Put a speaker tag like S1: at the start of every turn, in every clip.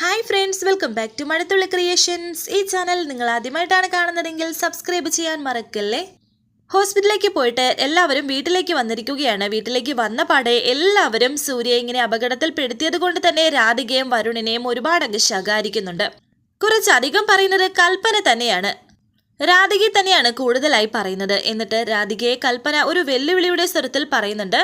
S1: Hi friends welcome back to Mazhathulli creations ഈ channel നിങ്ങൾ ആദ്യമായിട്ടാണ് കാണുന്നതെങ്കിൽ സബ്സ്ക്രൈബ് ചെയ്യാൻ മറക്കല്ലേ? ഹോസ്പിറ്റലിലേക്ക് പോയിട്ട് എല്ലാവരും വീട്ടിലേക്ക് വന്നിരിക്കുകയാണ്. വീട്ടിലേക്ക് വന്ന പാടെ എല്ലാവരും സൂര്യ ഇങ്ങനെ അപകടത്തിൽപ്പെടുത്തിയത് കൊണ്ട് തന്നെ രാധികയും വരുണിനെയും ഒരുപാടങ്ങ് ശകാരിക്കുന്നുണ്ട്. കുറച്ചധികം പറയുന്നത് കൽപ്പന തന്നെയാണ്. രാധികയെ തന്നെയാണ് കൂടുതലായി പറയുന്നത്. എന്നിട്ട് രാധികയെ കൽപ്പന ഒരു വെല്ലുവിളിയുടെ സ്വരത്തിൽ പറയുന്നുണ്ട്.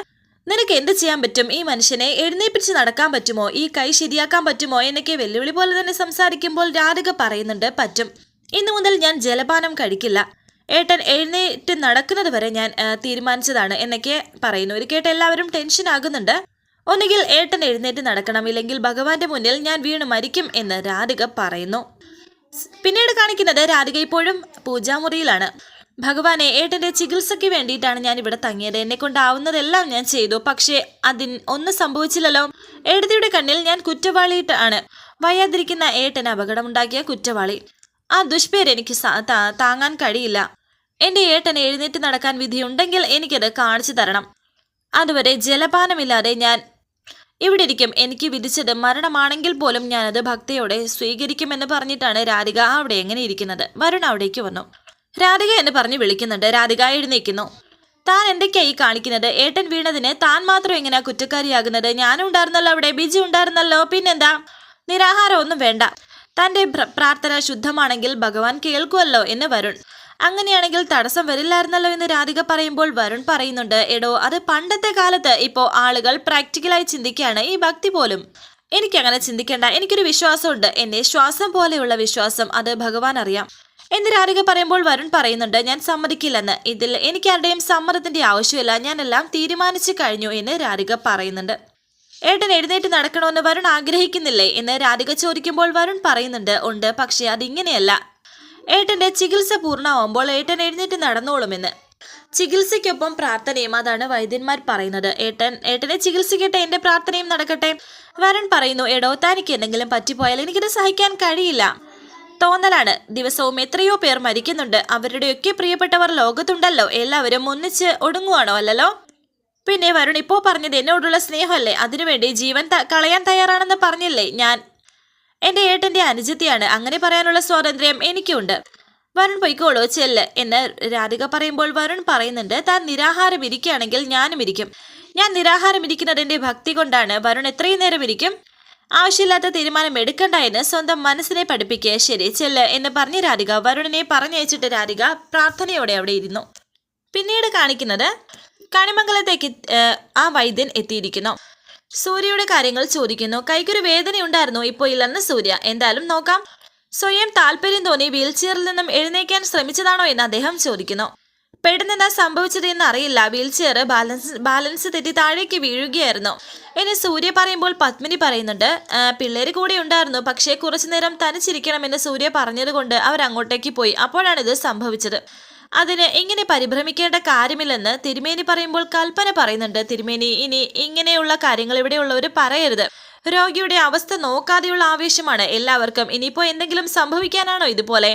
S1: നിനക്ക് എന്ത് ചെയ്യാൻ പറ്റും? ഈ മനുഷ്യനെ എഴുന്നേപ്പിച്ച് നടക്കാൻ പറ്റുമോ? ഈ കൈ ശരിയാക്കാൻ പറ്റുമോ? എന്നൊക്കെ വെല്ലുവിളി പോലെ തന്നെ സംസാരിക്കുമ്പോൾ രാധിക പറയുന്നുണ്ട് പറ്റും. ഇന്നു മുതൽ ഞാൻ ജലപാനം കഴിക്കില്ല. ഏട്ടൻ എഴുന്നേറ്റ് നടക്കുന്നത് വരെ ഞാൻ തീരുമാനിച്ചതാണ് എന്നൊക്കെ പറയുന്നു. ഇത് കേട്ട് എല്ലാവരും ടെൻഷൻ ആകുന്നുണ്ട്. ഒന്നുകിൽ ഏട്ടൻ എഴുന്നേറ്റ് നടക്കണം ഇല്ലെങ്കിൽ ഭഗവാന്റെ മുന്നിൽ ഞാൻ വീണ് മരിക്കും എന്ന് രാധിക പറയുന്നു. പിന്നീട് കാണിക്കുന്നത് രാധിക ഇപ്പോഴും പൂജാമുറിയിലാണ്. ഭഗവാനെ ഏട്ടന്റെ ചികിത്സയ്ക്ക് വേണ്ടിയിട്ടാണ് ഞാൻ ഇവിടെ തങ്ങിയത്. എന്നെ കൊണ്ടാവുന്നതെല്ലാം ഞാൻ ചെയ്തു. പക്ഷേ അതിന് ഒന്നും സംഭവിച്ചില്ലല്ലോ. ഏടതിയുടെ കണ്ണിൽ ഞാൻ കുറ്റവാളിയിട്ടാണ് വയ്യാതിരിക്കുന്ന ഏട്ടൻ അപകടമുണ്ടാക്കിയ കുറ്റവാളി. ആ ദുഷ്പേര് എനിക്ക് താങ്ങാൻ കഴിയില്ല. എന്റെ ഏട്ടൻ എഴുന്നേറ്റ് നടക്കാൻ വിധിയുണ്ടെങ്കിൽ എനിക്കത് കാണിച്ചു തരണം. അതുവരെ ജലപാനമില്ലാതെ ഞാൻ ഇവിടെ ഇരിക്കും എനിക്ക് വിധിച്ചത് മരണമാണെങ്കിൽ പോലും ഞാനത് ഭക്തിയോടെ സ്വീകരിക്കുമെന്ന് പറഞ്ഞിട്ടാണ് രാധിക അവിടെ എങ്ങനെ ഇരിക്കുന്നത്. വരുൺ അവിടേക്ക് വന്നു. രാധിക എന്നെ പറഞ്ഞ് വിളിക്കുന്നുണ്ട്. രാധിക എഴുന്നേക്കുന്നു. താൻ കൈ കാണിക്കുന്നത്. ഏട്ടൻ വീണതിന് താൻ മാത്രം എങ്ങനെയാ കുറ്റക്കാരിയാകുന്നത്? ഞാനും ഉണ്ടായിരുന്നല്ലോ അവിടെ ബിജു ഉണ്ടായിരുന്നല്ലോ. പിന്നെന്താ? നിരാഹാരം ഒന്നും വേണ്ട. തന്റെ പ്രാർത്ഥന ശുദ്ധമാണെങ്കിൽ ഭഗവാൻ കേൾക്കുമല്ലോ എന്ന് വരുൺ. അങ്ങനെയാണെങ്കിൽ തടസ്സം വരില്ലായിരുന്നല്ലോ എന്ന് രാധിക പറയുമ്പോൾ വരുൺ പറയുന്നുണ്ട്. എടോ അത് പണ്ടത്തെ കാലത്ത് ഇപ്പോൾ ആളുകൾ പ്രാക്ടിക്കലായി ചിന്തിക്കുകയാണ്. ഈ ഭക്തി പോലും. എനിക്കങ്ങനെ ചിന്തിക്കേണ്ട. എനിക്കൊരു വിശ്വാസമുണ്ട്. എന്നെ ശ്വാസം പോലെയുള്ള വിശ്വാസം. അത് ഭഗവാൻ അറിയാം. എന്ന് രാധിക പറയുമ്പോൾ വരുൺ പറയുന്നുണ്ട് ഞാൻ സമ്മതിക്കില്ലെന്ന്. ഇതിൽ എനിക്ക് ആരുടെയും സമ്മതത്തിന്റെ ആവശ്യമില്ല. ഞാനെല്ലാം തീരുമാനിച്ചു കഴിഞ്ഞു എന്ന് രാധിക പറയുന്നുണ്ട്. ഏട്ടൻ എഴുന്നേറ്റ് നടക്കണമെന്ന് വരുൺ ആഗ്രഹിക്കുന്നില്ലേ എന്ന് രാധിക ചോദിക്കുമ്പോൾ വരുൺ പറയുന്നുണ്ട് ഉണ്ട്. പക്ഷേ അതിങ്ങനെയല്ല. ഏട്ടന്റെ ചികിത്സ പൂർണമാവുമ്പോൾ ഏട്ടൻ എഴുന്നേറ്റ് നടന്നോളുമെന്ന്. ചികിത്സയ്ക്കൊപ്പം പ്രാർത്ഥനയും അതാണ് വൈദ്യന്മാർ പറയുന്നത്. ഏട്ടൻ ഏട്ടനെ ചികിത്സിക്കട്ടെ. എന്റെ പ്രാർത്ഥനയും നടക്കട്ടെ വരുൺ പറയുന്നു എടോ തനിക്ക് എന്തെങ്കിലും പറ്റിപ്പോയാൽ എനിക്കിത് സഹിക്കാൻ കഴിയില്ല. തോന്നലാണ്. ദിവസവും എത്രയോ പേർ മരിക്കുന്നുണ്ട്. അവരുടെയൊക്കെ പ്രിയപ്പെട്ടവർ ലോകത്തുണ്ടല്ലോ. എല്ലാവരും ഒന്നിച്ച് ഒടുങ്ങുവാണോ അല്ലല്ലോ? പിന്നെ വരുൺ ഇപ്പോൾ പറഞ്ഞത് എന്നോടുള്ള സ്നേഹമല്ലേ? അതിനുവേണ്ടി ജീവൻ കളയാൻ തയ്യാറാണെന്ന് പറഞ്ഞില്ലേ ഞാൻ? എന്റെ ഏട്ടന്റെ അനുജത്തിയാണ്. അങ്ങനെ പറയാനുള്ള സ്വാതന്ത്ര്യം എനിക്കുണ്ട്. വരുൺ പൊയ്ക്കോളൂ ചെല്ല് എന്ന് രാധിക പറയുമ്പോൾ വരുൺ പറയുന്നുണ്ട് താൻ നിരാഹാരം ഇരിക്കുകയാണെങ്കിൽ ഞാനും ഇരിക്കും ഞാൻ നിരാഹാരം ഇരിക്കുന്നത് എന്റെ ഭക്തി കൊണ്ടാണ്. വരുൺ എത്രയും നേരം ഇരിക്കും ആവശ്യമില്ലാത്ത തീരുമാനം എടുക്കണ്ട എന്ന് സ്വന്തം മനസ്സിനെ പഠിപ്പിക്കുക ശരി ചെല്ല് എന്ന് പറഞ്ഞ് രാധിക വരുണിനെ പറഞ്ഞയച്ചിട്ട് രാധിക പ്രാർത്ഥനയോടെ അവിടെ ഇരുന്നു. പിന്നീട് കാണിക്കുന്നത് കണിമംഗലത്തേക്ക് ആ വൈദ്യൻ എത്തിയിരിക്കുന്നു. സൂര്യയുടെ കാര്യങ്ങൾ ചോദിക്കുന്നു. കൈക്കൊരു വേദനയുണ്ടായിരുന്നു ഇപ്പോൾ ഇല്ലെന്ന് സൂര്യ. എന്തായാലും നോക്കാം. സ്വയം താല്പര്യം തോന്നി വീൽ ചെയറിൽ നിന്നും എഴുന്നേക്കാൻ ശ്രമിച്ചതാണോ എന്ന് അദ്ദേഹം ചോദിക്കുന്നു. പെട്ടെന്നെന്താ സംഭവിച്ചത് എന്ന് അറിയില്ല. വീൽ ചെയർ ബാലൻസ് ബാലൻസ് തെറ്റി താഴേക്ക് വീഴുകയായിരുന്നു. ഇനി സൂര്യ പറയുമ്പോൾ പത്മിനി പറയുന്നുണ്ട് പിള്ളേർ കൂടെ ഉണ്ടായിരുന്നു പക്ഷേ കുറച്ചു നേരം തനിച്ചിരിക്കണമെന്ന് സൂര്യ പറഞ്ഞതുകൊണ്ട് അവർ അങ്ങോട്ടേക്ക് പോയി. അപ്പോഴാണ് ഇത് സംഭവിച്ചത്. അതിന് ഇങ്ങനെ പരിഭ്രമിക്കേണ്ട കാര്യമില്ലെന്ന് തിരുമേനി പറയുമ്പോൾ കൽപ്പന പറയുന്നുണ്ട്. തിരുമേനി ഇനി ഇങ്ങനെയുള്ള കാര്യങ്ങൾ ഇവിടെയുള്ളവർ പറയരുത്. രോഗിയുടെ അവസ്ഥ നോക്കാതെയുള്ള ആവേശമാണ് എല്ലാവർക്കും. ഇനിയിപ്പോ എന്തെങ്കിലും സംഭവിക്കാനാണോ ഇതുപോലെ?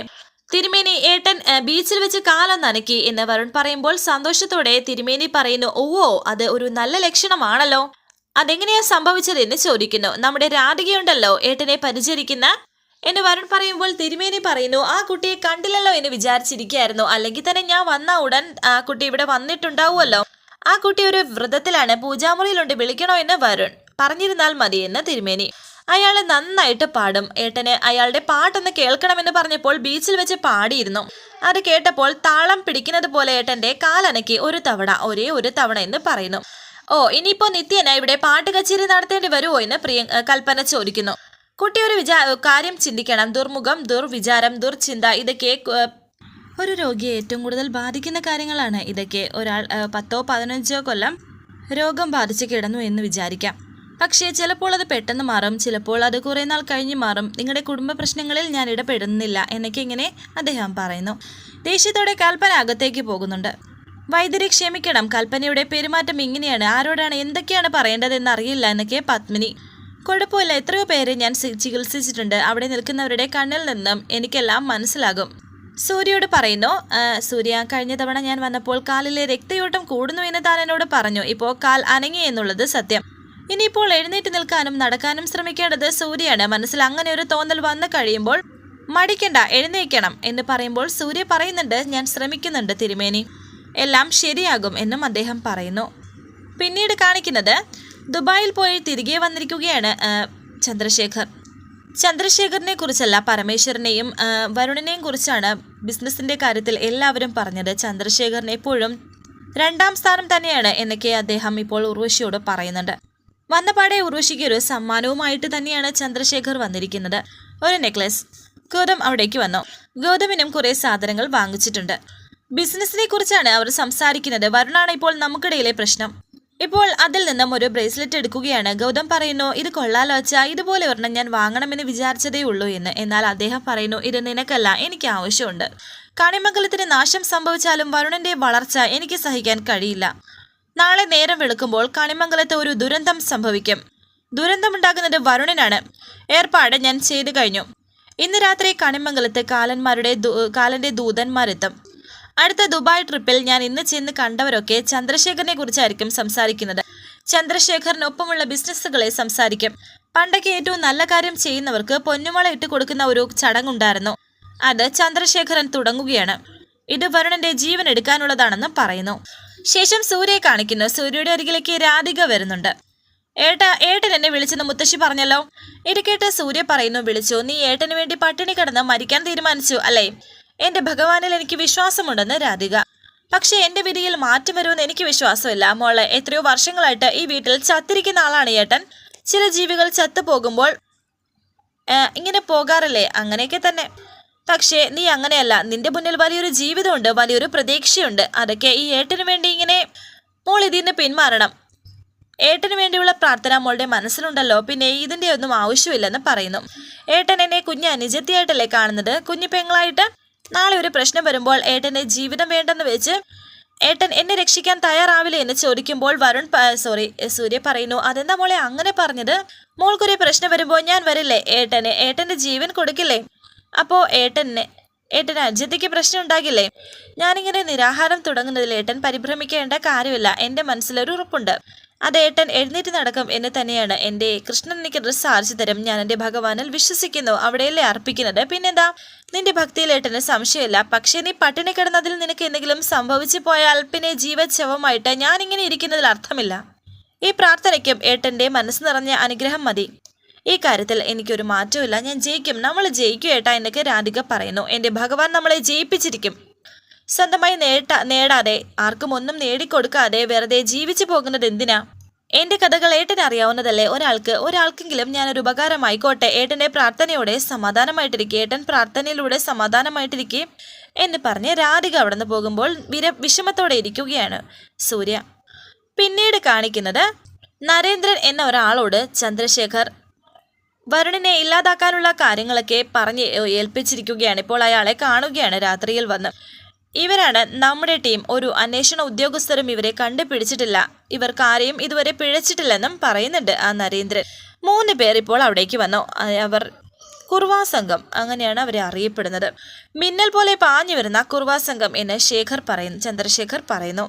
S1: തിരുമേനി ഏട്ടൻ ബീച്ചിൽ വെച്ച് കാലം നനക്കി എന്ന് വരുൺ പറയുമ്പോൾ സന്തോഷത്തോടെ തിരുമേനി പറയുന്നു ഓവോ അത് ഒരു നല്ല ലക്ഷണമാണല്ലോ. അതെങ്ങനെയാ സംഭവിച്ചത് എന്ന് ചോദിക്കുന്നു. നമ്മുടെ രാധികയുണ്ടല്ലോ ഏട്ടനെ പരിചരിക്കുന്ന? എന്ന് വരുൺ പറയുമ്പോൾ തിരുമേനി പറയുന്നു ആ കുട്ടിയെ കണ്ടില്ലല്ലോ എന്ന് വിചാരിച്ചിരിക്കുകയായിരുന്നു. അല്ലെങ്കിൽ തന്നെ ഞാൻ വന്ന ഉടൻ ആ കുട്ടി ഇവിടെ വന്നിട്ടുണ്ടാവുമല്ലോ. ആ കുട്ടി ഒരു വ്രതത്തിലാണ് പൂജാമുറിയിലുണ്ട് വിളിക്കണോ എന്ന് വരുൺ പറഞ്ഞിരുന്നാൽ മതിയെന്ന് തിരുമേനി. അയാൾ നന്നായിട്ട് പാടും. ഏട്ടന് അയാളുടെ പാട്ടൊന്ന് കേൾക്കണമെന്ന് പറഞ്ഞപ്പോൾ ബീച്ചിൽ വെച്ച് പാടിയിരുന്നു. അത് കേട്ടപ്പോൾ താളം പിടിക്കുന്നത് പോലെ ഏട്ടന്റെ കാലനക്കി ഒരു തവണ ഒരേ ഒരു തവണ എന്ന് പറയുന്നു. ഓ ഇനിയിപ്പോ നിത്യന ഇവിടെ പാട്ട് കച്ചേരി നടത്തേണ്ടി വരുമോ എന്ന് പ്രിയ കൽപ്പന ചോദിക്കുന്നു. കുട്ടി ഒരു വിചാ കാര്യം ചിന്തിക്കണം. ദുർമുഖം ദുർവിചാരം ദുർചിന്ത ഇതൊക്കെ ഒരു രോഗിയെ ഏറ്റവും കൂടുതൽ ബാധിക്കുന്ന കാര്യങ്ങളാണ്. ഇതൊക്കെ ഒരാൾ പത്തോ പതിനഞ്ചോ കൊല്ലം രോഗം ബാധിച്ച് കിടന്നു എന്ന് വിചാരിക്കാം. പക്ഷേ ചിലപ്പോൾ അത് പെട്ടെന്ന് മാറും. ചിലപ്പോൾ അത് കുറേ നാൾ കഴിഞ്ഞ് മാറും. നിങ്ങളുടെ കുടുംബ പ്രശ്നങ്ങളിൽ ഞാൻ ഇടപെടുന്നില്ല എന്നൊക്കെ ഇങ്ങനെ അദ്ദേഹം പറയുന്നു. ദേഷ്യത്തോടെ കൽപ്പന അകത്തേക്ക് പോകുന്നുണ്ട്. വൈദ്യരെ ക്ഷമിക്കണം. കൽപ്പനയുടെ പെരുമാറ്റം ഇങ്ങനെയാണ്. ആരോടാണ് എന്തൊക്കെയാണ് പറയേണ്ടതെന്ന് അറിയില്ല എന്നൊക്കെ പത്മിനി. കുഴപ്പമില്ല. എത്രയോ പേരെ ഞാൻ ചികിത്സിച്ചിട്ടുണ്ട്. അവിടെ നിൽക്കുന്നവരുടെ കണ്ണിൽ നിന്നും എനിക്കെല്ലാം മനസ്സിലാകും. സൂര്യയോട് പറയുന്നു "ആ, സൂര്യ കഴിഞ്ഞ തവണ ഞാൻ വന്നപ്പോൾ കാലിലെ രക്തയോട്ടം കൂടുന്നു എന്ന് താൻ എന്നോട് പറഞ്ഞു. ഇപ്പോൾ കാൽ അനങ്ങി എന്നുള്ളത് സത്യം. ഇനിയിപ്പോൾ എഴുന്നേറ്റ് നിൽക്കാനും നടക്കാനും ശ്രമിക്കേണ്ടത് സൂര്യയാണ്. മനസ്സിൽ അങ്ങനെ ഒരു തോന്നൽ വന്നു കഴിയുമ്പോൾ മടിക്കണ്ട എഴുന്നേക്കണം എന്ന് പറയുമ്പോൾ സൂര്യ പറയുന്നുണ്ട് ഞാൻ ശ്രമിക്കുന്നുണ്ട് തിരുമേനി. എല്ലാം ശരിയാകും എന്നും അദ്ദേഹം പറയുന്നു. പിന്നീട് കാണിക്കുന്നത് ദുബായിൽ പോയി തിരികെ വന്നിരിക്കുകയാണ് ചന്ദ്രശേഖർ. ചന്ദ്രശേഖറിനെ കുറിച്ചല്ല പരമേശ്വരനെയും വരുണിനെയും കുറിച്ചാണ് ബിസിനസിന്റെ കാര്യത്തിൽ എല്ലാവരും പറഞ്ഞത്. ചന്ദ്രശേഖറിനെപ്പോഴും രണ്ടാം സ്ഥാനം തന്നെയാണ് എന്നൊക്കെ അദ്ദേഹം ഇപ്പോൾ ഉർവശിയോട് പറയുന്നുണ്ട്. വന്നപാടെ ഉർവശിക്ക് ഒരു സമ്മാനവുമായിട്ട് തന്നെയാണ് ചന്ദ്രശേഖർ വന്നിരിക്കുന്നത്. ഒരു നെക്ലസ് ഗൗതം അവിടേക്ക് വന്നു. ഗൗതമിനും കുറേ സാധനങ്ങൾ വാങ്ങിച്ചിട്ടുണ്ട്. ബിസിനസിനെ കുറിച്ചാണ് അവർ സംസാരിക്കുന്നത്. വരുണാണ് ഇപ്പോൾ നമുക്കിടയിലെ പ്രശ്നം. ഇപ്പോൾ അതിൽ നിന്നും ഒരു ബ്രേസ്ലെറ്റ് എടുക്കുകയാണ്. ഗൗതം പറയുന്നു ഇത് കൊള്ളാലോ അച്ഛാ. ഇതുപോലെ ഒരെണ്ണം ഞാൻ വാങ്ങണമെന്ന് വിചാരിച്ചതേ ഉള്ളൂ എന്ന്. എന്നാൽ അദ്ദേഹം പറയുന്നു ഇത് നിനക്കല്ല. എനിക്ക് ആവശ്യമുണ്ട്. കണിമംഗലത്തിന് നാശം സംഭവിച്ചാലും വരുണന്റെ വളർച്ച എനിക്ക് സഹിക്കാൻ കഴിയില്ല. നാളെ നേരം വെളുക്കുമ്പോൾ കണിമംഗലത്ത് ഒരു ദുരന്തം സംഭവിക്കും. ദുരന്തമുണ്ടാകുന്നത് വരുണനാണ്. ഏർപ്പാട് ഞാൻ ചെയ്തു കഴിഞ്ഞു. ഇന്ന് രാത്രി കണിമംഗലത്ത് കാലന്മാരുടെ കാലന്റെ ദൂതന്മാരെത്തും. അടുത്ത ദുബായ് ട്രിപ്പിൽ ഞാൻ ഇന്ന് ചെന്ന് കണ്ടവരൊക്കെ ചന്ദ്രശേഖരനെ കുറിച്ചായിരിക്കും സംസാരിക്കുന്നത്. ചന്ദ്രശേഖറിനൊപ്പമുള്ള ബിസിനസ്സുകളെ സംസാരിക്കും. പണ്ടൊക്കെ ഏറ്റവും നല്ല കാര്യം ചെയ്യുന്നവർക്ക് പൊന്നുമള ഇട്ട് കൊടുക്കുന്ന ഒരു ചടങ്ങുണ്ടായിരുന്നു. അത് ചന്ദ്രശേഖരൻ തുടങ്ങുകയാണ്. ഇത് വരുണന്റെ ജീവൻ എടുക്കാനുള്ളതാണെന്ന് പറയുന്നു. ശേഷം സൂര്യയെ കാണിക്കുന്നു. സൂര്യയുടെ അരികിലേക്ക് രാധിക വരുന്നുണ്ട്. ഏട്ട ഏട്ടൻ എന്നെ വിളിച്ചെന്ന് മുത്തശ്ശി പറഞ്ഞല്ലോ. ഇത് സൂര്യ പറയുന്നു വിളിച്ചു. നീ ഏട്ടന് വേണ്ടി പട്ടിണി കടന്ന് മരിക്കാൻ തീരുമാനിച്ചു അല്ലേ? എന്റെ ഭഗവാനിൽ എനിക്ക് വിശ്വാസമുണ്ടെന്ന് രാധിക. പക്ഷെ എന്റെ വിധിയിൽ മാറ്റം വരുമെന്ന് എനിക്ക് വിശ്വാസമില്ല. മോളെ എത്രയോ വർഷങ്ങളായിട്ട് ഈ വീട്ടിൽ ചത്തിരിക്കുന്ന ആളാണ് ഏട്ടൻ. ചില ജീവികൾ ചത്തു പോകുമ്പോൾ ഇങ്ങനെ പോകാറില്ലേ? അങ്ങനെയൊക്കെ തന്നെ. പക്ഷേ നീ അങ്ങനെയല്ല. നിന്റെ മുന്നിൽ വലിയൊരു ജീവിതമുണ്ട് വലിയൊരു പ്രതീക്ഷയുണ്ട്. അതൊക്കെ ഈ ഏട്ടന് വേണ്ടി ഇങ്ങനെ മോൾ ഇതിന് പിന്മാറണം. ഏട്ടന് വേണ്ടിയുള്ള പ്രാർത്ഥന മോളുടെ മനസ്സിലുണ്ടല്ലോ. പിന്നെ ഇതിന്റെ ഒന്നും ആവശ്യമില്ലെന്ന് പറയുന്നു. ഏട്ടൻ എന്നെ കുഞ്ഞ് അനുജത്തിയായിട്ടല്ലേ കാണുന്നത്? കുഞ്ഞു പെങ്ങളായിട്ട് നാളെ ഒരു പ്രശ്നം വരുമ്പോൾ ഏട്ടന്റെ ജീവിതം വേണ്ടെന്ന് വെച്ച് ഏട്ടൻ എന്നെ രക്ഷിക്കാൻ തയ്യാറാവില്ല എന്ന് ചോദിക്കുമ്പോൾ വരുൺ സോറി സൂര്യ പറയുന്നു അതെന്താ മോളെ അങ്ങനെ പറഞ്ഞത്? മോൾക്കൊരു പ്രശ്നം വരുമ്പോൾ ഞാൻ വരില്ലേ? ഏട്ടന് ഏട്ടന്റെ ജീവൻ കൊടുക്കില്ലേ? അപ്പോ ഏട്ടനെ ഏട്ടൻ അജിതയ്ക്ക് പ്രശ്നം ഉണ്ടാകില്ലേ ഞാനിങ്ങനെ നിരാഹാരം തുടങ്ങുന്നതിൽ ഏട്ടൻ പരിഭ്രമിക്കേണ്ട കാര്യമില്ല. എന്റെ മനസ്സിലൊരു ഉറപ്പുണ്ട്. അത് ഏട്ടൻ എഴുന്നേറ്റ് നടക്കും എന്ന് തന്നെയാണ് എന്റെ കൃഷ്ണൻ എനിക്ക് ഡ്രസ്സ് ആർച്ചു തരും. ഞാൻ എന്റെ ഭഗവാനിൽ വിശ്വസിക്കുന്നു. അവിടെയല്ലേ അർപ്പിക്കുന്നത്. പിന്നെന്താ? നിന്റെ ഭക്തിയിൽ ഏട്ടന് സംശയമില്ല. പക്ഷേ നീ പട്ടിണി കിടന്നതിൽ നിനക്ക് എന്തെങ്കിലും സംഭവിച്ചു പോയാൽ പിന്നെ ജീവച്ഛവമായിട്ട് ഞാനിങ്ങനെ ഇരിക്കുന്നതിൽ അർത്ഥമില്ല. ഈ പ്രാർത്ഥനയ്ക്കും ഏട്ടന്റെ മനസ്സ് നിറഞ്ഞ അനുഗ്രഹം മതി. ഈ കാര്യത്തിൽ എനിക്കൊരു മാറ്റമില്ല ഞാൻ ജയിക്കും. നമ്മൾ ജയിക്കും ഏട്ടാ എന്നൊക്കെ രാധിക പറയുന്നു. എന്റെ ഭഗവാൻ നമ്മളെ ജയിപ്പിച്ചിരിക്കും. സ്വന്തമായി നേട്ട നേടാതെ ആർക്കും ഒന്നും നേടിക്കൊടുക്കാതെ വെറുതെ ജീവിച്ചു പോകുന്നത് എന്തിനാ? എന്റെ കഥകൾ ഏട്ടന് അറിയാവുന്നതല്ലേ ഒരാൾക്ക് ഒരാൾക്കെങ്കിലും ഞാനൊരു ഉപകാരമായിക്കോട്ടെ? ഏട്ടന്റെ പ്രാർത്ഥനയോടെ സമാധാനമായിട്ടിരിക്കെ ഏട്ടൻ പ്രാർത്ഥനയിലൂടെ സമാധാനമായിട്ടിരിക്കെ എന്ന് പറഞ്ഞ് രാധിക അവിടെ നിന്ന് പോകുമ്പോൾ വിര വിഷമത്തോടെ ഇരിക്കുകയാണ് സൂര്യ. പിന്നീട് കാണിക്കുന്നത് നരേന്ദ്രൻ എന്ന ഒരാളോട് ചന്ദ്രശേഖർ വരുണിനെ ഇല്ലാതാക്കാനുള്ള കാര്യങ്ങളൊക്കെ പറഞ്ഞ് ഏൽപ്പിച്ചിരിക്കുകയാണ്. ഇപ്പോൾ അയാളെ കാണുകയാണ്. രാത്രിയിൽ വന്ന് ഇവരാണ് നമ്മുടെ ടീം. ഒരു അന്വേഷണ ഉദ്യോഗസ്ഥരും ഇവരെ കണ്ടുപിടിച്ചിട്ടില്ല. ഇവർക്ക് ആരെയും ഇതുവരെ പിഴച്ചിട്ടില്ലെന്നും പറയുന്നുണ്ട് ആ നരേന്ദ്രൻ. മൂന്ന് പേർ ഇപ്പോൾ അവിടേക്ക് വന്നു. അവർ കുർവാ സംഘം അങ്ങനെയാണ് അവരെ അറിയപ്പെടുന്നത്. മിന്നൽ പോലെ പാഞ്ഞു വരുന്ന കുർവാ സംഘം എന്ന് ശേഖർ പറയുന്നു ചന്ദ്രശേഖർ പറയുന്നു.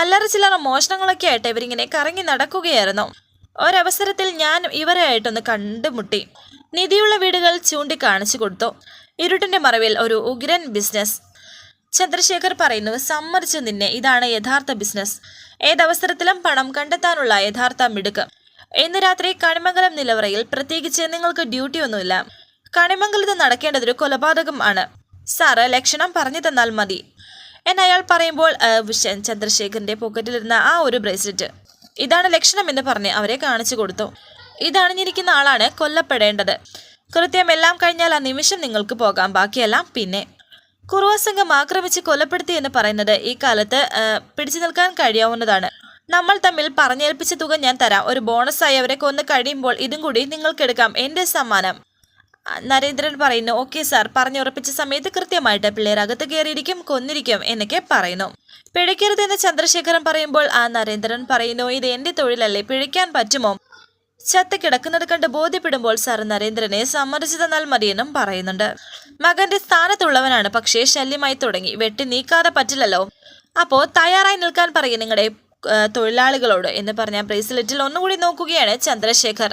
S1: അല്ലറ ചില്ലറ മോഷണങ്ങളൊക്കെ ആയിട്ട് ഇവരിങ്ങനെ കറങ്ങി നടക്കുകയായിരുന്നു. ഒരവസരത്തിൽ ഞാൻ ഇവരെയായിട്ടൊന്ന് കണ്ടുമുട്ടി. നിധിയുള്ള വീടുകൾ ചൂണ്ടിക്കാണിച്ചു കൊടുത്തു. ഇരുട്ടിന്റെ മറവിൽ ഒരു ഉഗ്രൻ ബിസിനസ് ചന്ദ്രശേഖർ പറയുന്നു സമ്മതിച്ചു നിന്നെ. ഇതാണ് യഥാർത്ഥ ബിസിനസ് ഏതവസരത്തിലും പണം കണ്ടെത്താനുള്ള യഥാർത്ഥ മിടുക്ക്. ഇന്ന് രാത്രി കണിമംഗലം നിലവറയിൽ പ്രത്യേകിച്ച് നിങ്ങൾക്ക് ഡ്യൂട്ടി ഒന്നുമില്ല. കണിമംഗലത്ത് നടക്കേണ്ടതൊരു കൊലപാതകം ആണ്. സാറ് ലക്ഷണം പറഞ്ഞു തന്നാൽ മതി. എന്നയാൾ പറയുമ്പോൾ ചന്ദ്രശേഖരന്റെ പോക്കറ്റിലിരുന്ന ആ ഒരു ബ്രേസ്ലെറ്റ് ഇതാണ് ലക്ഷണം എന്ന് പറഞ്ഞ് അവരെ കാണിച്ചു കൊടുത്തു. ഇതണിഞ്ഞിരിക്കുന്ന ആളാണ് കൊല്ലപ്പെടേണ്ടത്. കൃത്യം എല്ലാം കഴിഞ്ഞാൽ ആ നിമിഷം നിങ്ങൾക്ക് പോകാം. ബാക്കിയെല്ലാം പിന്നെ. കുറുവ സംഘം ആക്രമിച്ച് കൊലപ്പെടുത്തി എന്ന് പറയുന്നത് ഈ കാലത്ത് പിടിച്ചു നിൽക്കാൻ കഴിയാവുന്നതാണ്. നമ്മൾ തമ്മിൽ പറഞ്ഞേൽപ്പിച്ച തുക ഞാൻ തരാം. ഒരു ബോണസായി അവരെ കൊന്ന് കഴിയുമ്പോൾ ഇതും കൂടി നിങ്ങൾക്കെടുക്കാം. എന്റെ സമ്മാനം. നരേന്ദ്രൻ പറയുന്നു ഓക്കെ സാർ പറഞ്ഞുറപ്പിച്ച സമയത്ത് കൃത്യമായിട്ട് പിള്ളേർ അകത്ത് കയറിയിരിക്കും കൊന്നിരിക്കും എന്നൊക്കെ പറയുന്നു. പിഴയ്ക്കരുതെന്ന് ചന്ദ്രശേഖരൻ പറയുമ്പോൾ ആ നരേന്ദ്രൻ പറയുന്നു ഇത് എന്റെ തൊഴിലല്ലേ പിഴയ്ക്കാൻ പറ്റുമോ? ചത്ത് കിടക്കുന്നത് കണ്ട് ബോധ്യപ്പെടുമ്പോൾ സാർ നരേന്ദ്രനെ സമ്മതിച്ചു തന്നാൽ മതിയെന്നും പറയുന്നുണ്ട്. മകന്റെ സ്ഥാനത്തുള്ളവനാണ് പക്ഷേ ശല്യമായി തുടങ്ങി വെട്ടി നീക്കാതെ പറ്റില്ലല്ലോ. അപ്പോ തയ്യാറായി നിൽക്കാൻ പറയും നിങ്ങളുടെ തൊഴിലാളികളോട് എന്ന് പറഞ്ഞ ബ്രേസ്ലെറ്റിൽ ഒന്നുകൂടി നോക്കുകയാണ് ചന്ദ്രശേഖർ